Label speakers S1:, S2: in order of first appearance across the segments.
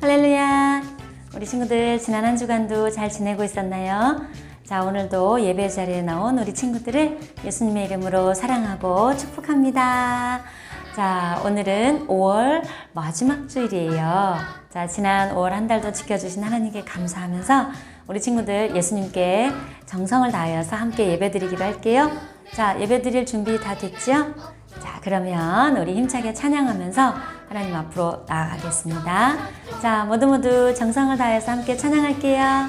S1: 할렐루야. 우리 친구들 지난 한 주간도 잘 지내고 있었나요? 자, 오늘도 예배 자리에 나온 우리 친구들을 예수님의 이름으로 사랑하고 축복합니다. 자, 오늘은 5월 마지막 주일이에요. 자, 지난 5월 한 달도 지켜주신 하나님께 감사하면서 우리 친구들 예수님께 정성을 다하여서 함께 예배 드리기로 할게요. 자, 예배 드릴 준비 다 됐죠? 자, 그러면 우리 힘차게 찬양하면서 하나님 앞으로 나아가겠습니다. 자, 모두 모두 정성을 다해서 함께 찬양할게요.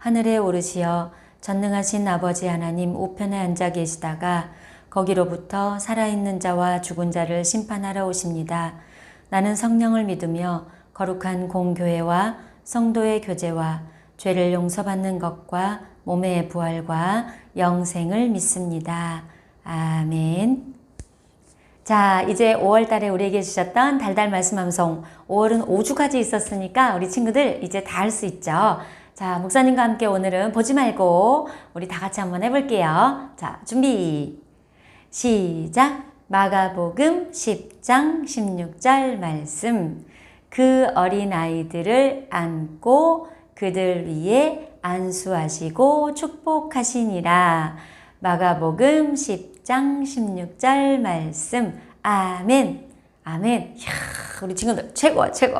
S1: 하늘에 오르시어 전능하신 아버지 하나님 우편에 앉아 계시다가 거기로부터 살아있는 자와 죽은 자를 심판하러 오십니다. 나는 성령을 믿으며 거룩한 공교회와 성도의 교제와 죄를 용서받는 것과 몸의 부활과 영생을 믿습니다. 아멘. 자, 이제 5월 달에 우리에게 주셨던 달달 말씀 함송. 5월은 5주까지 있었으니까 우리 친구들 이제 다 할 수 있죠. 자, 목사님과 함께 오늘은 보지 말고 우리 다 같이 한번 해볼게요. 자, 준비. 시작. 마가복음 10장 16절 말씀. 그 어린 아이들을 안고 그들 위에 안수하시고 축복하시니라. 마가복음 10장 16절 말씀. 아멘. 아멘. 이야, 우리 친구들 최고, 최고.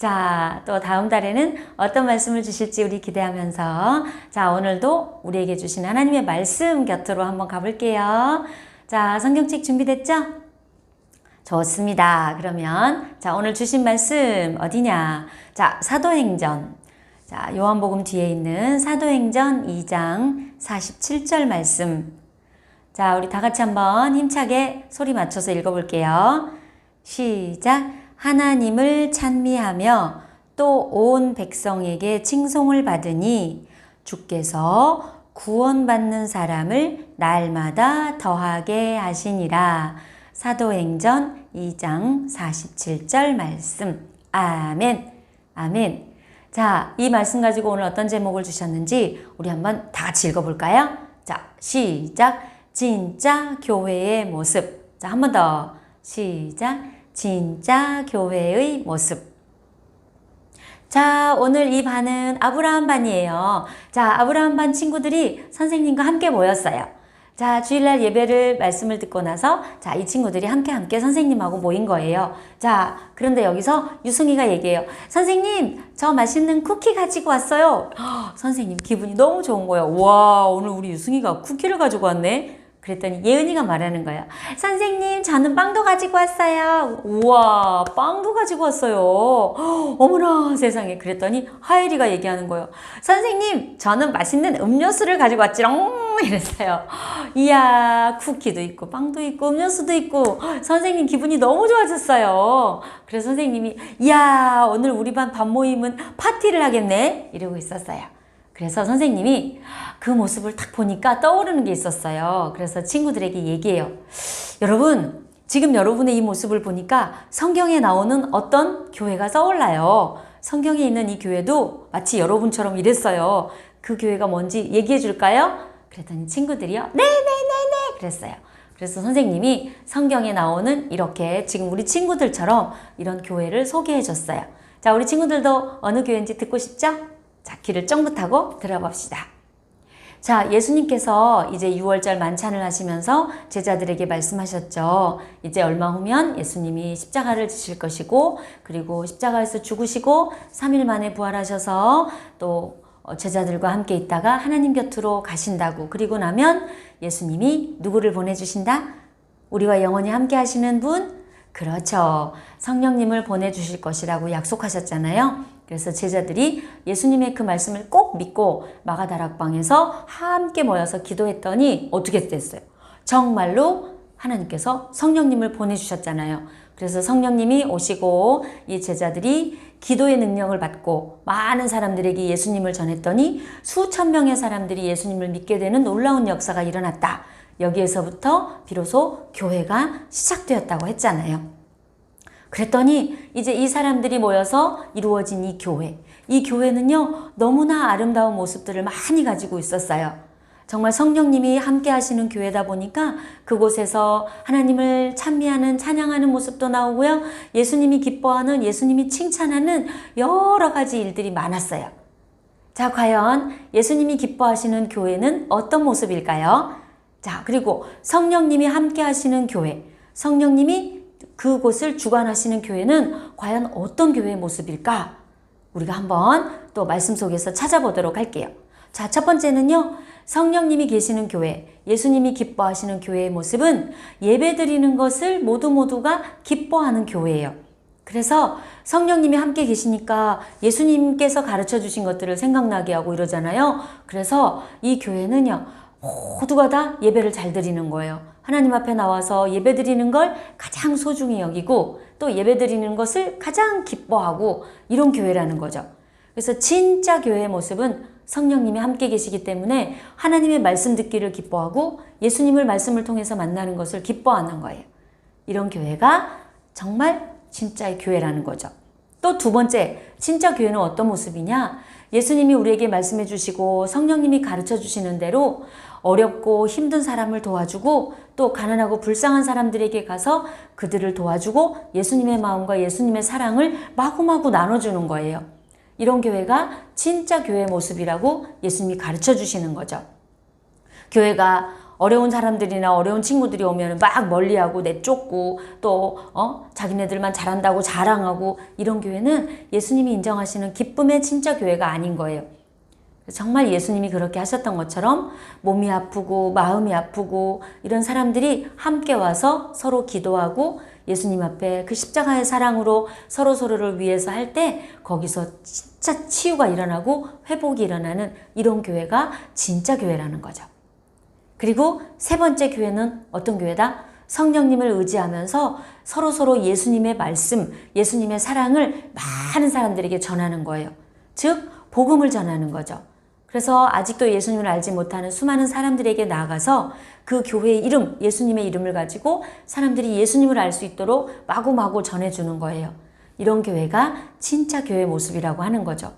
S1: 자, 또 다음 달에는 어떤 말씀을 주실지 우리 기대하면서 자, 오늘도 우리에게 주신 하나님의 말씀 곁으로 한번 가볼게요. 자, 성경책 준비됐죠? 좋습니다. 그러면 자, 오늘 주신 말씀 어디냐? 자, 사도행전. 자, 요한복음 뒤에 있는 사도행전 2장 47절 말씀. 자, 우리 다 같이 한번 힘차게 소리 맞춰서 읽어볼게요. 시작. 하나님을 찬미하며 또 온 백성에게 칭송을 받으니 주께서 구원받는 사람을 날마다 더하게 하시니라. 사도행전 2장 47절 말씀. 아멘. 아멘. 자, 이 말씀 가지고 오늘 어떤 제목을 주셨는지 우리 한번 다 같이 읽어볼까요? 자, 시작. 진짜 교회의 모습. 자, 한 번 더. 시작. 진짜 교회의 모습. 자, 오늘 이 반은 아브라함 반이에요. 자, 아브라함 반 친구들이 선생님과 함께 모였어요. 자, 주일날 예배를 말씀을 듣고 나서 자, 이 친구들이 함께 함께 선생님하고 모인 거예요. 자, 그런데 여기서 유승이가 얘기해요. 선생님, 저 맛있는 쿠키 가지고 왔어요. 헉, 선생님 기분이 너무 좋은 거예요. 와, 오늘 우리 유승이가 쿠키를 가지고 왔네. 그랬더니 예은이가 말하는 거예요. 선생님, 저는 빵도 가지고 왔어요. 우와, 빵도 가지고 왔어요. 헉, 어머나 세상에. 그랬더니 하율이가 얘기하는 거예요. 선생님, 저는 맛있는 음료수를 가지고 왔지롱. 이랬어요. 이야, 쿠키도 있고, 빵도 있고, 음료수도 있고, 선생님 기분이 너무 좋아졌어요. 그래서 선생님이, 이야, 오늘 우리 반반 모임은 파티를 하겠네? 이러고 있었어요. 그래서 선생님이 그 모습을 딱 보니까 떠오르는 게 있었어요. 그래서 친구들에게 얘기해요. 여러분, 지금 여러분의 이 모습을 보니까 성경에 나오는 어떤 교회가 떠올라요. 성경에 있는 이 교회도 마치 여러분처럼 이랬어요. 그 교회가 뭔지 얘기해 줄까요? 그랬더니 친구들이요. 네네네네 그랬어요. 그래서 선생님이 성경에 나오는 이렇게 지금 우리 친구들처럼 이런 교회를 소개해 줬어요. 자, 우리 친구들도 어느 교회인지 듣고 싶죠? 자, 귀를 쫑긋하고 들어봅시다. 자, 예수님께서 이제 6월절 만찬을 하시면서 제자들에게 말씀하셨죠. 이제 얼마 후면 예수님이 십자가를 지실 것이고, 그리고 십자가에서 죽으시고, 3일 만에 부활하셔서 또 어, 제자들과 함께 있다가 하나님 곁으로 가신다고. 그리고 나면 예수님이 누구를 보내주신다? 우리와 영원히 함께 하시는 분? 그렇죠. 성령님을 보내주실 것이라고 약속하셨잖아요. 그래서 제자들이 예수님의 그 말씀을 꼭 믿고 마가다락방에서 함께 모여서 기도했더니 어떻게 됐어요? 정말로 하나님께서 성령님을 보내주셨잖아요. 그래서 성령님이 오시고 이 제자들이 기도의 능력을 받고 많은 사람들에게 예수님을 전했더니 수천 명의 사람들이 예수님을 믿게 되는 놀라운 역사가 일어났다. 여기에서부터 비로소 교회가 시작되었다고 했잖아요. 그랬더니 이제 이 사람들이 모여서 이루어진 이 교회. 이 교회는요, 너무나 아름다운 모습들을 많이 가지고 있었어요. 정말 성령님이 함께 하시는 교회다 보니까 그곳에서 하나님을 찬미하는 찬양하는 모습도 나오고요. 예수님이 기뻐하는 예수님이 칭찬하는 여러 가지 일들이 많았어요. 자, 과연 예수님이 기뻐하시는 교회는 어떤 모습일까요? 자, 그리고 성령님이 함께 하시는 교회, 성령님이 그곳을 주관하시는 교회는 과연 어떤 교회의 모습일까? 우리가 한번 또 말씀 속에서 찾아보도록 할게요. 자, 첫 번째는요. 성령님이 계시는 교회, 예수님이 기뻐하시는 교회의 모습은 예배 드리는 것을 모두 모두가 기뻐하는 교회예요. 그래서 성령님이 함께 계시니까 예수님께서 가르쳐 주신 것들을 생각나게 하고 이러잖아요. 그래서 이 교회는요. 모두가 다 예배를 잘 드리는 거예요. 하나님 앞에 나와서 예배 드리는 걸 가장 소중히 여기고 또 예배 드리는 것을 가장 기뻐하고 이런 교회라는 거죠. 그래서 진짜 교회의 모습은 성령님이 함께 계시기 때문에 하나님의 말씀 듣기를 기뻐하고 예수님을 말씀을 통해서 만나는 것을 기뻐하는 거예요. 이런 교회가 정말 진짜의 교회라는 거죠. 또 두 번째, 진짜 교회는 어떤 모습이냐? 예수님이 우리에게 말씀해 주시고 성령님이 가르쳐 주시는 대로 어렵고 힘든 사람을 도와주고 또 가난하고 불쌍한 사람들에게 가서 그들을 도와주고 예수님의 마음과 예수님의 사랑을 마구마구 나눠주는 거예요. 이런 교회가 진짜 교회의 모습이라고 예수님이 가르쳐 주시는 거죠. 교회가 어려운 사람들이나 어려운 친구들이 오면 막 멀리하고 내쫓고 또 어? 자기네들만 잘한다고 자랑하고 이런 교회는 예수님이 인정하시는 기쁨의 진짜 교회가 아닌 거예요. 정말 예수님이 그렇게 하셨던 것처럼 몸이 아프고 마음이 아프고 이런 사람들이 함께 와서 서로 기도하고 예수님 앞에 그 십자가의 사랑으로 서로 서로를 위해서 할 때 거기서 진짜 치유가 일어나고 회복이 일어나는 이런 교회가 진짜 교회라는 거죠. 그리고 세 번째 교회는 어떤 교회다? 성령님을 의지하면서 서로 서로 예수님의 말씀, 예수님의 사랑을 많은 사람들에게 전하는 거예요. 즉 복음을 전하는 거죠. 그래서 아직도 예수님을 알지 못하는 수많은 사람들에게 나아가서 그 교회의 이름, 예수님의 이름을 가지고 사람들이 예수님을 알 수 있도록 마구마구 전해주는 거예요. 이런 교회가 진짜 교회 모습이라고 하는 거죠.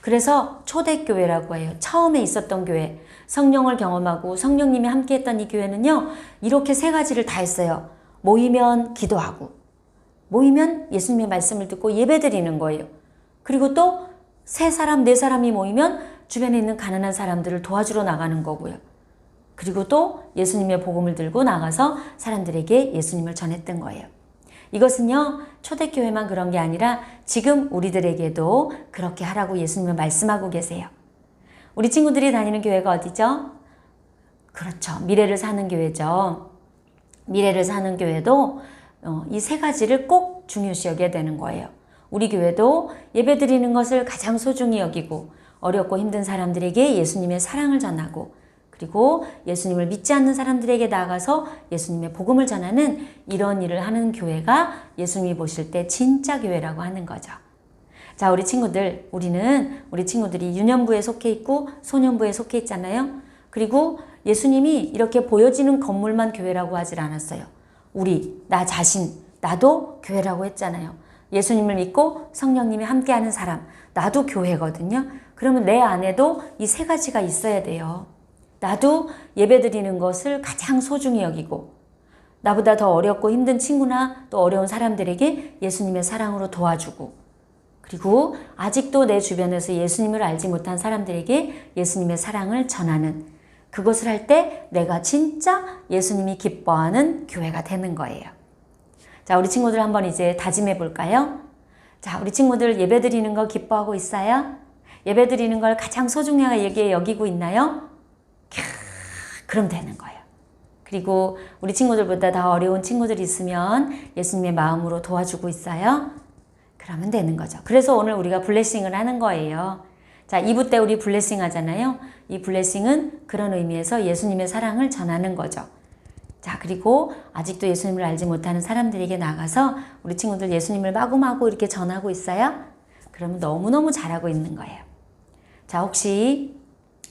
S1: 그래서 초대교회라고 해요. 처음에 있었던 교회. 성령을 경험하고 성령님이 함께 했던 이 교회는요, 이렇게 세 가지를 다 했어요. 모이면 기도하고, 모이면 예수님의 말씀을 듣고 예배 드리는 거예요. 그리고 또 세 사람, 네 사람이 모이면 주변에 있는 가난한 사람들을 도와주러 나가는 거고요. 그리고 또 예수님의 복음을 들고 나가서 사람들에게 예수님을 전했던 거예요. 이것은요, 초대교회만 그런 게 아니라 지금 우리들에게도 그렇게 하라고 예수님은 말씀하고 계세요. 우리 친구들이 다니는 교회가 어디죠? 그렇죠. 미래를 사는 교회죠. 미래를 사는 교회도 어, 이세 가지를 꼭 중요시 여겨야 되는 거예요. 우리 교회도 예배 드리는 것을 가장 소중히 여기고 어렵고 힘든 사람들에게 예수님의 사랑을 전하고 그리고 예수님을 믿지 않는 사람들에게 나가서 예수님의 복음을 전하는 이런 일을 하는 교회가 예수님이 보실 때 진짜 교회라고 하는 거죠. 자, 우리 친구들, 우리는 우리 친구들이 유년부에 속해 있고 소년부에 속해 있잖아요. 그리고 예수님이 이렇게 보여지는 건물만 교회라고 하질 않았어요. 우리, 나 자신, 나도 교회라고 했잖아요. 예수님을 믿고 성령님이 함께하는 사람, 나도 교회거든요. 그러면 내 안에도 이 세 가지가 있어야 돼요. 나도 예배 드리는 것을 가장 소중히 여기고, 나보다 더 어렵고 힘든 친구나 또 어려운 사람들에게 예수님의 사랑으로 도와주고, 그리고 아직도 내 주변에서 예수님을 알지 못한 사람들에게 예수님의 사랑을 전하는 그것을 할 때 내가 진짜 예수님이 기뻐하는 교회가 되는 거예요. 자, 우리 친구들 한번 이제 다짐해 볼까요? 자, 우리 친구들 예배 드리는 거 기뻐하고 있어요? 예배 드리는 걸 가장 소중하게 여기고 있나요? 캬, 그럼 되는 거예요. 그리고 우리 친구들보다 더 어려운 친구들이 있으면 예수님의 마음으로 도와주고 있어요? 그러면 되는 거죠. 그래서 오늘 우리가 블레싱을 하는 거예요. 자, 2부 때 우리 블레싱 하잖아요. 이 블레싱은 그런 의미에서 예수님의 사랑을 전하는 거죠. 자, 그리고 아직도 예수님을 알지 못하는 사람들에게 나가서 우리 친구들 예수님을 마구마구 이렇게 전하고 있어요? 그러면 너무너무 잘하고 있는 거예요. 자, 혹시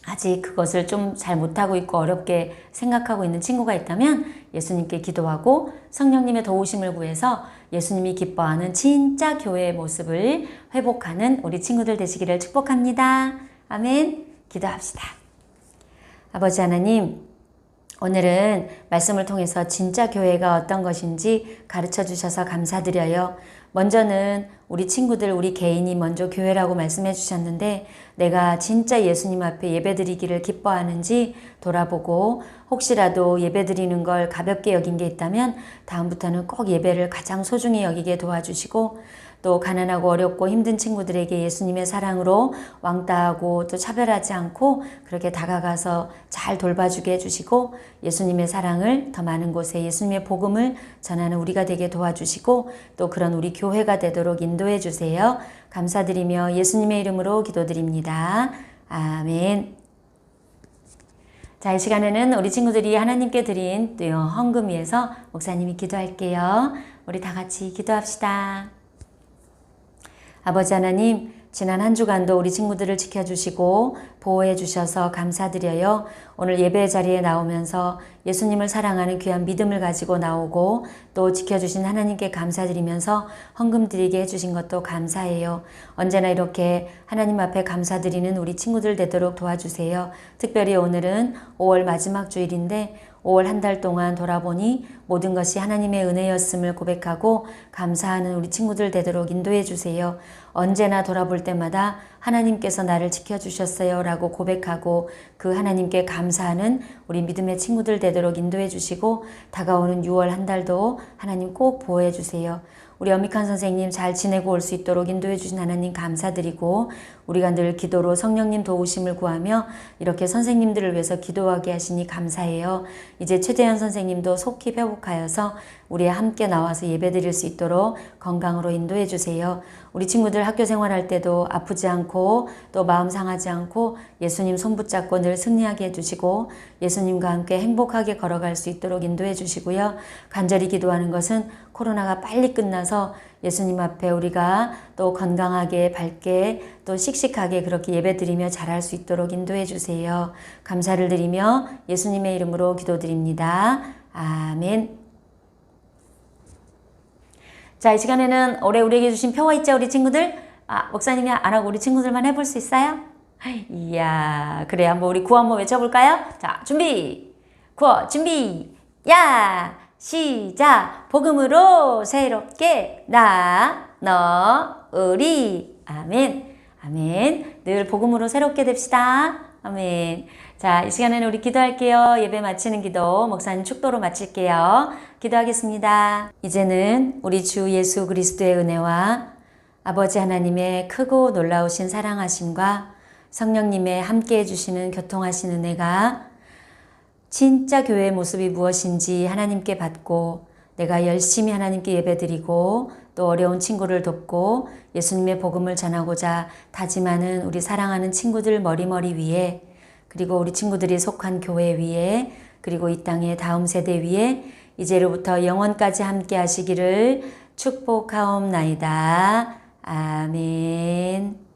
S1: 아직 그것을 좀 잘 못하고 있고 어렵게 생각하고 있는 친구가 있다면 예수님께 기도하고 성령님의 도우심을 구해서 예수님이 기뻐하는 진짜 교회의 모습을 회복하는 우리 친구들 되시기를 축복합니다. 아멘. 기도합시다. 아버지 하나님, 오늘은 말씀을 통해서 진짜 교회가 어떤 것인지 가르쳐 주셔서 감사드려요. 먼저는 우리 친구들, 우리 개인이 먼저 교회라고 말씀해 주셨는데 내가 진짜 예수님 앞에 예배 드리기를 기뻐하는지 돌아보고 혹시라도 예배 드리는 걸 가볍게 여긴 게 있다면 다음부터는 꼭 예배를 가장 소중히 여기게 도와주시고 또 가난하고 어렵고 힘든 친구들에게 예수님의 사랑으로 왕따하고 또 차별하지 않고 그렇게 다가가서 잘 돌봐주게 해주시고 예수님의 사랑을 더 많은 곳에 예수님의 복음을 전하는 우리가 되게 도와주시고 또 그런 우리 교회가 되도록 인도해 주세요. 감사드리며 예수님의 이름으로 기도드립니다. 아멘. 자, 이 시간에는 우리 친구들이 하나님께 드린 또 헌금 위해서 목사님이 기도할게요. 우리 다 같이 기도합시다. 아버지 하나님, 지난 한 주간도 우리 친구들을 지켜주시고 보호해 주셔서 감사드려요. 오늘 예배 자리에 나오면서 예수님을 사랑하는 귀한 믿음을 가지고 나오고 또 지켜주신 하나님께 감사드리면서 헌금 드리게 해주신 것도 감사해요. 언제나 이렇게 하나님 앞에 감사드리는 우리 친구들 되도록 도와주세요. 특별히 오늘은 5월 마지막 주일인데 5월 한 달 동안 돌아보니 모든 것이 하나님의 은혜였음을 고백하고 감사하는 우리 친구들 되도록 인도해 주세요. 언제나 돌아볼 때마다 하나님께서 나를 지켜주셨어요 라고 고백하고 그 하나님께 감사하는 우리 믿음의 친구들 되도록 인도해 주시고 다가오는 6월 한 달도 하나님 꼭 보호해 주세요. 우리 어미칸 선생님 잘 지내고 올 수 있도록 인도해 주신 하나님 감사드리고 우리가 늘 기도로 성령님 도우심을 구하며 이렇게 선생님들을 위해서 기도하게 하시니 감사해요. 이제 최대한 선생님도 속히 회복하여서 우리와 함께 나와서 예배 드릴 수 있도록 건강으로 인도해 주세요. 우리 친구들 학교 생활할 때도 아프지 않고 또 마음 상하지 않고 예수님 손 붙잡고 늘 승리하게 해주시고 예수님과 함께 행복하게 걸어갈 수 있도록 인도해 주시고요. 간절히 기도하는 것은 코로나가 빨리 끝나서 예수님 앞에 우리가 또 건강하게 밝게 또 씩씩하게 그렇게 예배드리며 잘할 수 있도록 인도해 주세요. 감사를 드리며 예수님의 이름으로 기도드립니다. 아멘. 자, 이 시간에는 올해 우리에게 주신 표가 있죠, 우리 친구들? 아, 목사님이 안 하고 우리 친구들만 해볼 수 있어요? 이야, 그래, 한번 우리 구호 한번 외쳐볼까요? 자, 준비! 구호, 준비! 야! 시작! 복음으로 새롭게 나, 너, 우리. 아멘. 아멘. 늘 복음으로 새롭게 됩시다. 아멘. 자, 이 시간에는 우리 기도할게요. 예배 마치는 기도, 목사님 축도로 마칠게요. 기도하겠습니다. 이제는 우리 주 예수 그리스도의 은혜와 아버지 하나님의 크고 놀라우신 사랑하심과 성령님의 함께 해주시는 교통하신 은혜가 진짜 교회의 모습이 무엇인지 하나님께 받고 내가 열심히 하나님께 예배드리고 또 어려운 친구를 돕고 예수님의 복음을 전하고자 다짐하는 우리 사랑하는 친구들 머리머리 위에 그리고 우리 친구들이 속한 교회 위에 그리고 이 땅의 다음 세대 위에 이제로부터 영원까지 함께 하시기를 축복하옵나이다. 아멘.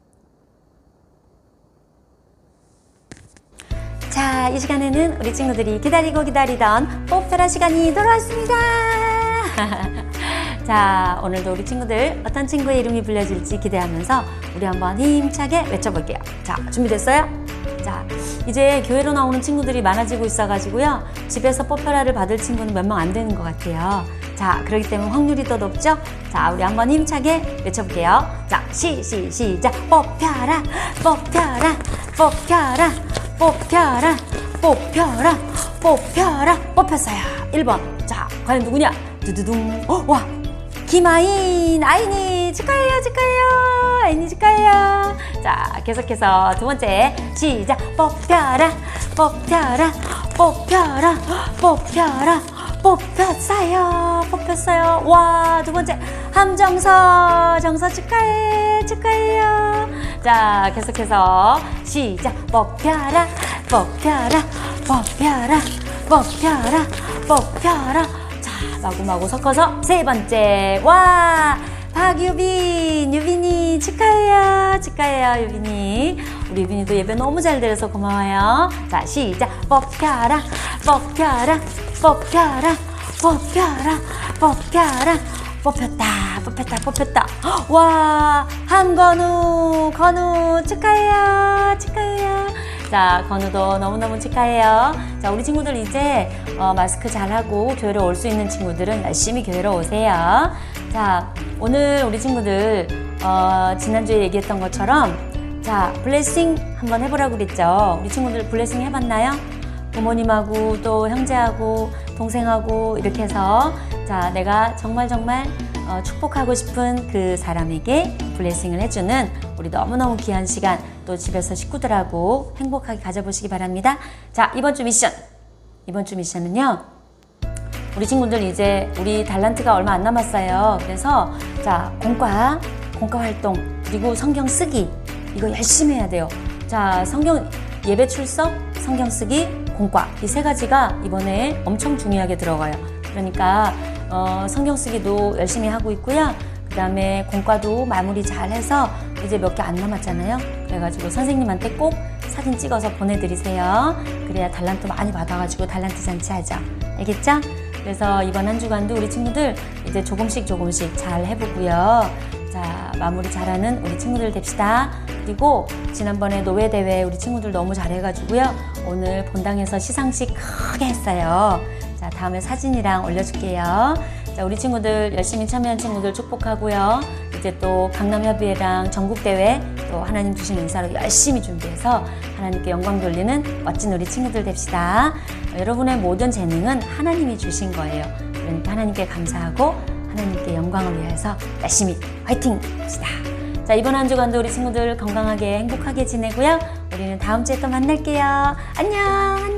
S1: 자, 이 시간에는 우리 친구들이 기다리고 기다리던 뽀페라 시간이 돌아왔습니다. 자, 오늘도 우리 친구들 어떤 친구의 이름이 불려질지 기대하면서 우리 한번 힘차게 외쳐볼게요. 자, 준비됐어요? 자, 이제 교회로 나오는 친구들이 많아지고 있어가지고요. 집에서 뽀페라를 받을 친구는 몇 명 안 되는 것 같아요. 자, 그렇기 때문에 확률이 더 높죠? 자, 우리 한번 힘차게 외쳐볼게요. 자, 시, 시, 시작. 뽀펴라, 뽀펴라, 뽀펴라, 뽀펴라, 뽀펴라, 뽀펴라, 뽑혔어요. 1번. 자, 과연 누구냐? 두두둥. 어, 와! 김아인, 아인이 축하해요, 축하해요. 아인이 축하해요. 자, 계속해서 두 번째 시작. 뽑혀라, 뽑혀라, 뽑혀라, 뽑혀라, 뽑혔어요, 뽑혔어요. 와, 두 번째 함정서, 정서 축하해, 축하해요. 자, 계속해서 시작. 뽑혀라, 뽑혀라, 뽑혀라, 뽑혀라, 뽑혀라. 자, 마구마구 섞어서 세 번째. 와! 박유빈, 유빈이 축하해요. 축하해요, 유빈이. 우리 유빈이도 예배 너무 잘 들어서 고마워요. 자, 시작. 뽑혀라, 뽑혀라, 뽑혀라, 뽑혀라, 뽑혀라. 뽑혔다, 뽑혔다, 뽑혔다. 와, 한건우, 건우 축하해요, 축하해요. 자, 건우도 너무너무 축하해요. 자, 우리 친구들 이제 어, 마스크 잘하고 교회로 올 수 있는 친구들은 열심히 교회로 오세요. 자, 오늘 우리 친구들 어, 지난주에 얘기했던 것처럼 자, 블레싱 한번 해보라고 그랬죠. 우리 친구들 블레싱 해봤나요? 부모님하고 또 형제하고 동생하고 이렇게 해서 자, 내가 정말 정말 어, 축복하고 싶은 그 사람에게 블레싱을 해주는 우리 너무너무 귀한 시간 또 집에서 식구들하고 행복하게 가져보시기 바랍니다. 자, 이번 주 미션. 이번 주 미션은요. 우리 친구들 이제 우리 달란트가 얼마 안 남았어요. 그래서 자, 공과, 공과 활동, 그리고 성경 쓰기. 이거 열심히 해야 돼요. 자, 성경 예배 출석, 성경 쓰기, 공과. 이 세 가지가 이번에 엄청 중요하게 들어가요. 그러니까 어, 성경 쓰기도 열심히 하고 있고요. 그 다음에 공과도 마무리 잘 해서 이제 몇 개 안 남았잖아요. 그래가지고 선생님한테 꼭 사진 찍어서 보내드리세요. 그래야 달란트 많이 받아가지고 달란트 잔치 하죠. 알겠죠? 그래서 이번 한 주간도 우리 친구들 이제 조금씩 조금씩 잘 해보고요. 자, 마무리 잘하는 우리 친구들 됩시다. 그리고 지난번에 노예 대회 우리 친구들 너무 잘해가지고요. 오늘 본당에서 시상식 크게 했어요. 자, 다음에 사진이랑 올려줄게요. 자, 우리 친구들 열심히 참여한 친구들 축복하고요. 이제 또 강남협의회랑 전국대회 또 하나님 주신 은사로 열심히 준비해서 하나님께 영광 돌리는 멋진 우리 친구들 됩시다. 어, 여러분의 모든 재능은 하나님이 주신 거예요. 그러니까 하나님께 감사하고 하나님께 영광을 위해서 열심히 화이팅 합시다. 자, 이번 한 주간도 우리 친구들 건강하게 행복하게 지내고요. 우리는 다음 주에 또 만날게요. 안녕.